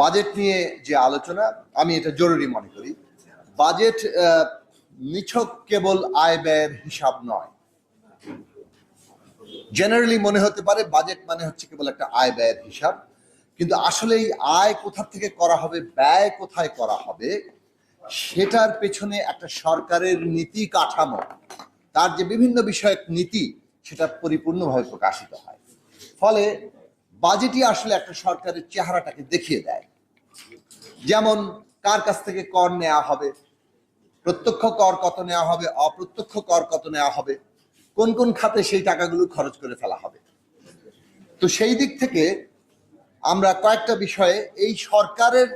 Budget নিয়ে যে আলোচনা, আমি এটা জরুরি মনে করি। বাজেট নিছক কেবল আয় ব্যয়ের হিসাব নয়। জেনারেলি মনে হতে পারে বাজেট মানে হচ্ছে কেবল একটা আয় ব্যয়ের হিসাব। কিন্তু আসলে এই আয় কোথা থেকে করা হবে, ব্যয় কোথায় করা হবে, সেটার পেছনে একটা সরকারের নীতি কাঠামো, তার যে বিভিন্ন বিষয়ক নীতি, সেটা পরিপূর্ণভাবে প্রকাশিত হয়। ফলে বাজেটই আসলে একটা সরকারের চেহারাটাকে দেখিয়ে দেয়। যেমন, কার কাছ থেকে কর নেওয়া হবে? প্রত্যক্ষ কর কত নেওয়া হবে? অপ্রত্যক্ষ কর কত নেওয়া হবে? কোন কোন খাতে সেই টাকাগুলো খরচ করে ফেলা হবে? তো সেই দিক থেকে আমরা কয়েকটা বিষয়ে এই সরকারের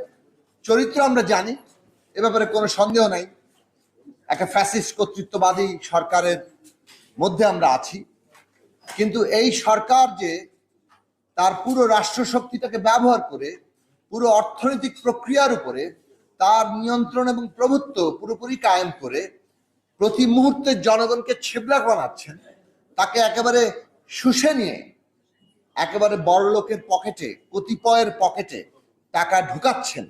চরিত্র আমরা জানি, এ ব্যাপারে কোনো সন্দেহ নাই। একটা ফ্যাসিস্ট কর্তৃত্ববাদী সরকারের মধ্যে আমরা আছি। কিন্তু এই সরকার যে তার পুরো রাষ্ট্রশক্তিটাকে ব্যবহার করে, পুরো অর্থনৈতিক প্রক্রিয়ার উপরে তার নিয়ন্ত্রণ এবং প্রভুত্ব পুরোপুরি কায়েম করে প্রতি মুহূর্তে জনগণকে ছেবলা বানাচ্ছেন, তাকে একেবারে শুষে নিয়ে, একেবারে বড় লোকের পকেটে, কতিপয়ের পকেটে টাকা ঢুকাচ্ছেন।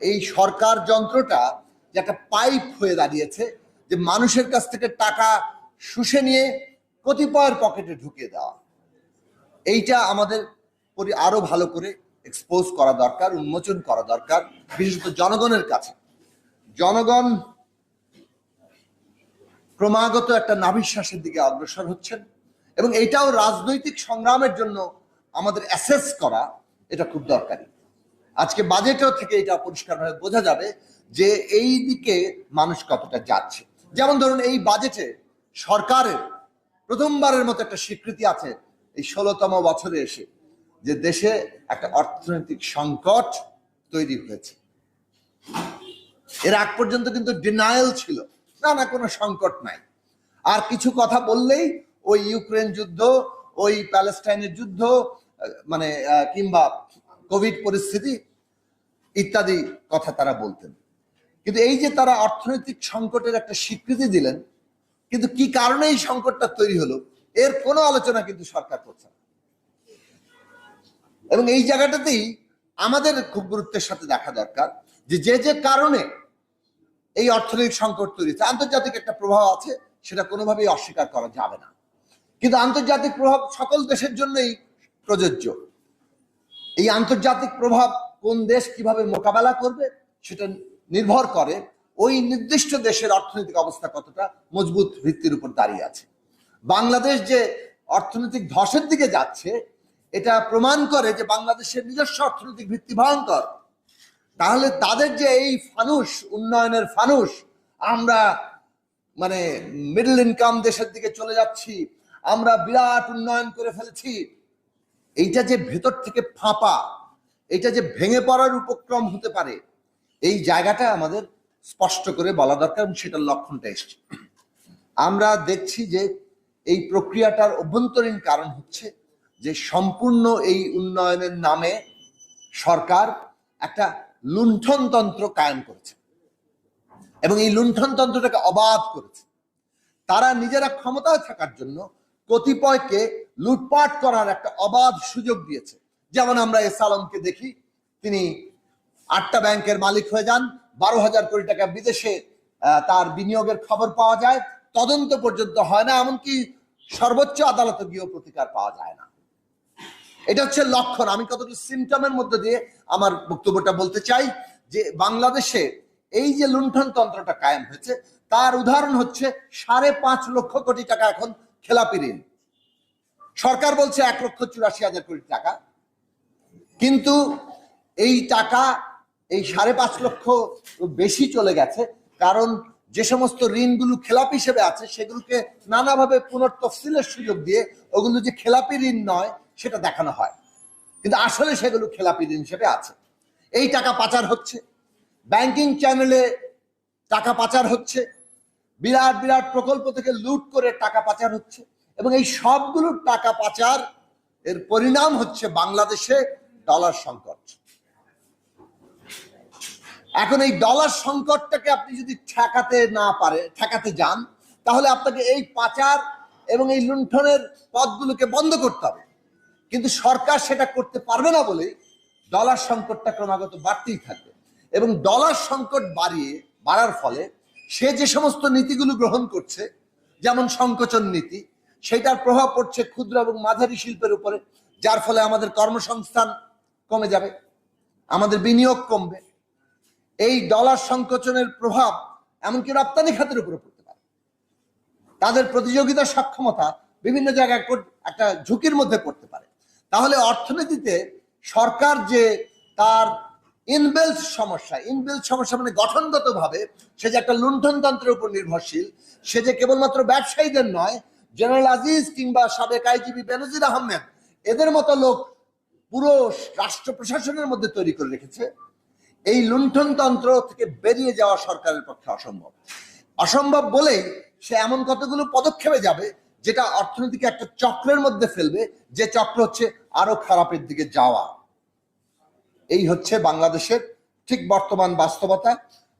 এই সরকার যন্ত্রটা যে একটা পাইপ হয়ে দাঁড়িয়েছে, যে মানুষের কাছ থেকে টাকা শুষে নিয়ে কতিপয়ের পকেটে ঢুকিয়ে দেওয়া। এইটা আমাদের পরি- আরও ভালো করে এক্সপোজ করা দরকার, উন্মোচন করা দরকার, বিশেষত জনগণের কাছে। জনগণ ক্রমাগত একটা নাভিশ্বাসের দিকে অগ্রসর হচ্ছেন এবং এটাও রাজনৈতিক সংগ্রামের জন্য আমাদের অ্যাসেস করা এটা খুব দরকারি। আজকে বাজেটও থেকে এটা পরিষ্কারভাবে বোঝা যাবে যে এই দিকে মানুষ কতটা যাচ্ছে। যেমন ধরুন এই বাজেটে সরকারের প্রথমবারের মতো একটা স্বীকৃতি আছে এই ষোলোতম বছরে এসে। যে দেশে একটা অর্থনৈতিক সংকট তৈরি হয়েছে। এর আগ পর্যন্ত কিন্তু ডিনায়াল ছিল। না না, কোনো সংকট নাই। আর কিছু কথা বললেই ওই ইউক্রেন যুদ্ধ, ওই প্যালেস্টাইনের যুদ্ধ মানে কিংবা কোভিড পরিস্থিতি ইত্যাদি কথা তারা বলতেন। কিন্তু এই যে তারা অর্থনৈতিক সংকটের একটা স্বীকৃতি দিলেন, কিন্তু কি কারণে এই সংকটটা তৈরি হলো, এর কোনো আলোচনা কিন্তু সরকার করছে না। এবং এই জায়গাটাতেই আমাদের খুব গুরুত্বের সাথে দেখা দরকার যে যে যে কারণে এই অর্থনৈতিক সংকট তৈরি হচ্ছে। আন্তর্জাতিক একটা প্রভাব আছে, সেটা কোনোভাবেই অস্বীকার করা যাবে না। কিন্তু আন্তর্জাতিক প্রভাব সকল দেশের জন্যই প্রযোজ্য। এই আন্তর্জাতিক প্রভাব কোন দেশ কীভাবে মোকাবেলা করবে, সেটা নির্ভর করে ওই নির্দিষ্ট দেশের অর্থনৈতিক অবস্থা কতটা মজবুত ভিত্তির উপর দাঁড়িয়ে আছে। বাংলাদেশ যে অর্থনৈতিক ধসের দিকে যাচ্ছে এটা প্রমাণ করে যে বাংলাদেশের নিজস্ব অর্থনৈতিক ভিত্তি ভয়ঙ্কর। তাহলে তাদের যে এই ফানুস, উন্নয়নের ফানুস, আমরা মানে মিডল ইনকাম দেশের দিকে চলে যাচ্ছি, আমরা বিরাট উন্নয়ন করে ফেলেছি, এইটা যে ভেতর থেকে ফাঁপা এটা যে ভেঙে পড়ার উপক্রম হতে পারে, এই জায়গাটা আমাদের স্পষ্ট করে বলা দরকার এবং সেটার লক্ষণটা এসছে। আমরা দেখছি যে এই প্রক্রিয়াটার অভ্যন্তরীণ কারণ হচ্ছে যে সম্পূর্ণ এই উন্নয়নের নামে সরকার একটা লুণ্ঠনতন্ত্র কায়েম করেছে। এবং এই লুণ্ঠনতন্ত্রটাকে অবাধ করেছে। তারা নিজেরা ক্ষমতায় থাকার জন্য কতিপয়কে লুটপাট করার একটা অবাধ সুযোগ দিয়েছে। যেমন আমরা এস আলমকে দেখি, তিনি আটটা ব্যাংকের মালিক হয়ে যান, বারো হাজার কোটি টাকা বিদেশে তার বিনিয়োগের খবর পাওয়া যায়। তদন্ত পর্যন্ত হয় না, এমনকি সর্বোচ্চ আদালতে গিয়েও প্রতিকার পাওয়া যায় না। এটা হচ্ছে লক্ষণ। আমি কতটুকু সিমটমের মধ্যে দিয়ে আমার বক্তব্যটা বলতে চাই, যে বাংলাদেশে এই যে লুণ্ঠন তন্ত্রটা কায়েম হয়েছে, তার উদাহরণ হচ্ছে সাড়ে পাঁচ লক্ষ কোটি টাকা এখন খেলাপি ঋণ। সরকার বলছে এক লক্ষ চুরাশি হাজার কোটি টাকা। কিন্তু এই টাকা এই সাড়ে পাঁচ লক্ষ বেশি চলে গেছে, কারণ যে সমস্ত ঋণগুলো খেলাপি হিসেবে আছে, সেগুলোকে নানাভাবে পুনর্তফসিলের সুযোগ দিয়ে ওগুলো যে খেলাপি ঋণ নয় সেটা দেখানো হয়। কিন্তু আসলে সেগুলো খেলাপি ঋণ হিসেবে আছে। এই টাকা পাচার হচ্ছে। ব্যাংকিং চ্যানেলে টাকা পাচার হচ্ছে। বিরাট বিরাট প্রকল্প থেকে লুট করে টাকা পাচার হচ্ছে। এবং এই সবগুলোর টাকা পাচার এর পরিণাম হচ্ছে বাংলাদেশে ডলার সংকট। এখন এই ডলার সংকটটাকে আপনি যদি ঠেকাতে না পারে, ঠেকাতে যান, তাহলে আপনাকে এই পাচার এবং এই লুণ্ঠনের পথগুলোকে বন্ধ করতে হবে। কিন্তু সরকার সেটা করতে পারবে না বলে ডলার সংকটটা ক্রমাগত বাড়তেই থাকবে। এবং ডলার সংকট বাড়িয়ে, বাড়ার ফলে সে যে সমস্ত নীতিগুলো গ্রহণ করছে, যেমন সংকোচন নীতি সেটার প্রভাব পড়ছে ক্ষুদ্র এবং মাঝারি শিল্পের উপরে, যার ফলে আমাদের কর্মসংস্থান কমে যাবে, আমাদের বিনিয়োগ কমবে। এই ডলার সংকোচনের প্রভাব এমনকি রপ্তানি খাতের উপরে পড়তে পারে। তাদের প্রতিযোগিতার সক্ষমতা বিভিন্ন জায়গায় একটা ঝুঁকির মধ্যে পড়তে পারে। তাহলে অর্থনীতিতে সরকার যে তার ইনবেলস সমস্যা ইনবেলস সমস্যা মানে গঠনগত ভাবে সে যে একটা লুণ্ঠনতন্ত্রের উপর নির্ভরশীল, সে যে কেবলমাত্র ব্যবসায়ীদের নয়, জেনারেল আজিজ কিংবা সাবেক আইজিবি বেনজির আহমেদ, এদের মতো লোক পুরো রাষ্ট্র প্রশাসনের মধ্যে তৈরি করে রেখেছে। এই লুণ্ঠনতন্ত্র থেকে বেরিয়ে যাওয়া সরকারের পক্ষে অসম্ভব। অসম্ভব বলেই সে এমন কতগুলো পদক্ষেপে যাবে যেটা অর্থনীতিকে একটা চক্রের মধ্যে ফেলবে, যে চক্র হচ্ছে আরও খারাপের দিকে যাওয়া। এই হচ্ছে বাংলাদেশের ঠিক বর্তমান বাস্তবতা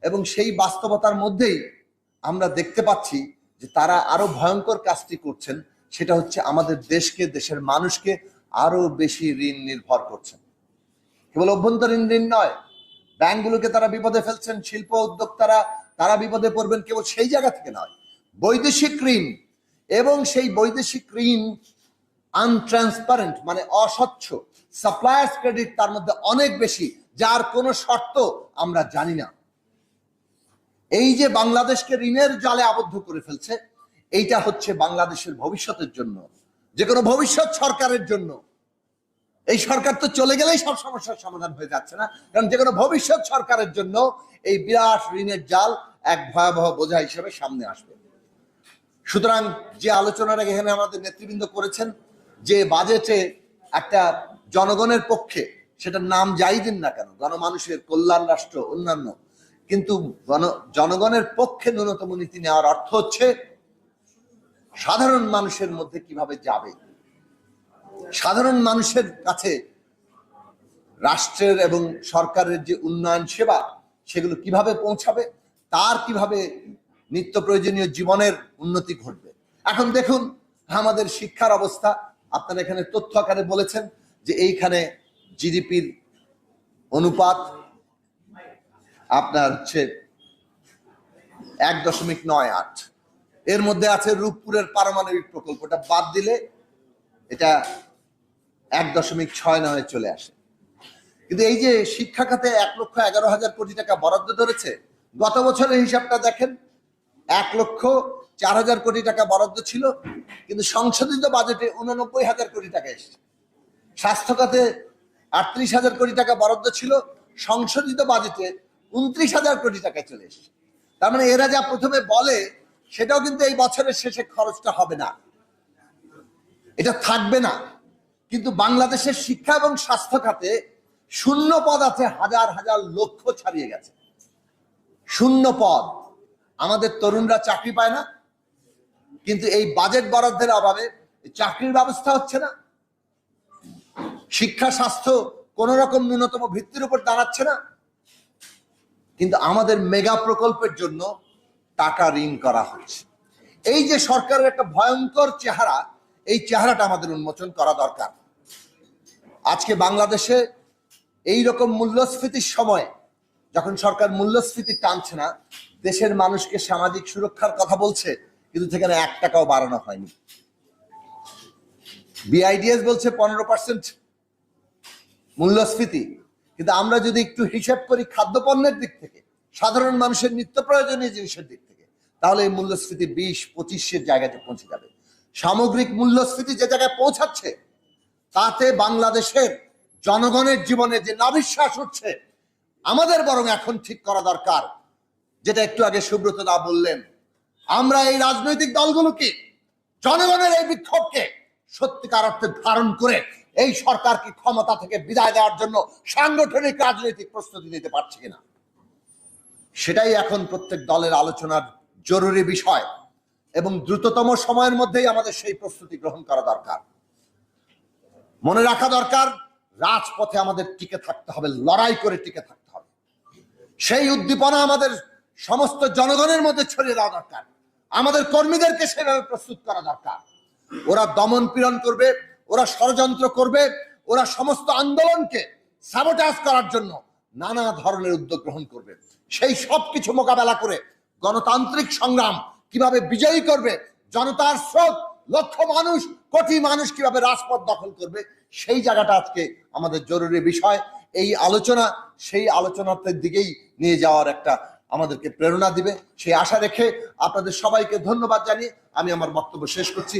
এবং সেই বাস্তবতার মধ্যেই আমরা দেখতে পাচ্ছি যে তারা আরও ভয়ঙ্কর কাজটি করছেন। সেটা হচ্ছে আমাদের দেশকে, দেশের মানুষকে আরও বেশি ঋণ নির্ভর করছেন কেবল অভ্যন্তরীণ ঋণ নয়, ব্যাংকগুলোকে তারা বিপদে ফেলছেন, শিল্প উদ্যোক্তারা তারা বিপদে পড়বেন কেবল সেই জায়গা থেকে নয়। বৈদেশিক ঋণ এবং সেই বৈদেশিক ঋণ আনট্রান্সপারেন্ট মানে অস্বচ্ছ। সাপ্লায়ার্স ক্রেডিট তার মধ্যে অনেক বেশি, যার কোনো শর্ত আমরা জানি না। এই যে বাংলাদেশকে ঋণের জালে আবদ্ধ করে ফেলছে, এইটা হচ্ছে বাংলাদেশের ভবিষ্যতের জন্য। যে কোনো ভবিষ্যৎ সরকারের জন্য। এই সরকার তো চলে গেলেই সব সমস্যার সমাধান হয়ে যাচ্ছে না। কারণ যে কোনো ভবিষ্যৎ সরকারের জন্য এই বিরাট ঋণের জাল এক ভয়াবহ বোঝা হিসেবে সামনে আসবে। সুতরাং যে আলোচনাটা এখানে আমাদের নেতৃবৃন্দ করেছেন যে বাজেটে একটা জনগণের পক্ষে সেটার নাম যাই দিন না কেন, গণমানুষের কল্যাণ রাষ্ট্র অন্যান্য, কিন্তু গণ, জনগণের পক্ষে ন্যূনতম নীতি নেওয়ার অর্থ হচ্ছে সাধারণ মানুষের মধ্যে কীভাবে যাবে। সাধারণ মানুষের কাছে রাষ্ট্রের এবং সরকারের যে উন্নয়ন সেবা, সেগুলো কীভাবে পৌঁছাবে, তার কীভাবে নিত্য প্রয়োজনীয় জীবনের উন্নতি ঘটবে। এখন দেখুন, আমাদের শিক্ষার অবস্থা। আপনারা এখানে তথ্য আকারে বলেছেন যে এইখানে জিডিপির অনুপাত আপনার হচ্ছে এক দশমিক নয় আট। এর মধ্যে আছে রূপপুরের পারমাণবিক প্রকল্পটা বাদ দিলে এটা এক দশমিক ছয় নয় চলে আসে। কিন্তু এই যে শিক্ষা খাতে এক লক্ষ এগারো হাজার কোটি টাকা বরাদ্দ ধরেছে, গত বছরের হিসাবটা দেখেন এক লক্ষ চার হাজার কোটি টাকা বরাদ্দ ছিল, কিন্তু সংশোধিত বাজেটে উননব্বই হাজার কোটি টাকা এসেছে। স্বাস্থ্য খাতে আটত্রিশ হাজার কোটি টাকা বরাদ্দ ছিল, সংশোধিত বাজেটে উনত্রিশ হাজার কোটি টাকায় চলে এসেছে। তার মানে এরা যা প্রথমে বলে, সেটাও কিন্তু এই বছরের শেষে খরচটা হবে না। এটা থাকবে না। কিন্তু বাংলাদেশের শিক্ষা এবং স্বাস্থ্য খাতে শূন্য পদ আছে, হাজার হাজার লক্ষ ছাড়িয়ে গেছে। শূন্য পদ। আমাদের তরুণরা চাকরি পায় না। কিন্তু এই বাজেট বরাদ্দের অভাবে চাকরির ব্যবস্থা হচ্ছে না। শিক্ষা, স্বাস্থ্য কোন রকম ন্যূনতম ভিত্তির উপর দাঁড়াচ্ছে না। কিন্তু আমাদের মেগা প্রকল্পের জন্য টাকা ঋণ করা হচ্ছে। এই যে সরকারের একটা ভয়ঙ্কর চেহারা, এই চেহারাটা আমাদের উন্মোচন করা দরকার। আজকে বাংলাদেশে এই রকম মূল্যস্ফীতির সময় যখন সরকার মূল্যস্ফীতি টানছে না, দেশের মানুষকে সামাজিক সুরক্ষার কথা বলছে, কিন্তু সেখানে এক টাকাও বাড়ানো হয়নি। বিআইডিএস বলছে পনেরো পার্সেন্ট মূল্যস্ফীতি। কিন্তু আমরা যদি একটু হিসেব করি খাদ্যপণ্যের দিক থেকে, সাধারণ মানুষের নিত্য প্রয়োজনীয় জিনিসের দিক থেকে, তাহলে এই মূল্যস্ফীতি বিশ পঁচিশের জায়গাতে পৌঁছে যাবে। সামগ্রিক মূল্যস্ফীতি যে জায়গায় পৌঁছাচ্ছে, তাতে বাংলাদেশের জনগণের জীবনে যে নাবিশ্বাস উঠছে আমাদের বরং এখন ঠিক করা দরকার। যেটা একটু আগে সুব্রত দা বললেন, আমরা এই রাজনৈতিক দলগুলোকে, জনগণের এই বিক্ষোভকে সত্যিকার অর্থে ধারণ করে এই সরকারকে ক্ষমতা থেকে বিদায় দেওয়ার জন্য সাংগঠনিক রাজনৈতিক প্রস্তুতি নিতে পারছি কিনা? সেটাই এখন প্রত্যেক দলের আলোচনার জরুরি বিষয় এবং দ্রুততম সময়ের মধ্যেই আমাদের সেই প্রস্তুতি গ্রহণ করা দরকার। মনে রাখা দরকার, রাজপথে আমাদের টিকে থাকতে হবে, লড়াই করে টিকে থাকতে সেই উদ্দীপনা আমাদের সমস্ত জনগণের মধ্যে ছড়িয়ে দেওয়া দরকার। আমাদের কর্মীদেরকে সেভাবে প্রস্তুত করা দরকার। ওরা দমন পীড়ন করবে, ওরা ষড়যন্ত্র করবে, ওরা সমস্ত আন্দোলনকে সাবোটাজ করার জন্য নানা ধরনের উদ্যোগ গ্রহণ করবে। সেই সব কিছু মোকাবেলা করে গণতান্ত্রিক সংগ্রাম কীভাবে বিজয়ী করবে, জনতার স্রোত, লক্ষ মানুষ, কোটি মানুষ কীভাবে রাজপথ দখল করবে, সেই জায়গাটা আজকে আমাদের জরুরি বিষয়। এই আলোচনা সেই আলোচনার দিকেই নিয়ে যাওয়ার একটা আমাদেরকে প্রেরণা দিবে। সেই আশা রেখে আপনাদের সবাইকে ধন্যবাদ জানিয়ে আমি আমার বক্তব্য শেষ করছি।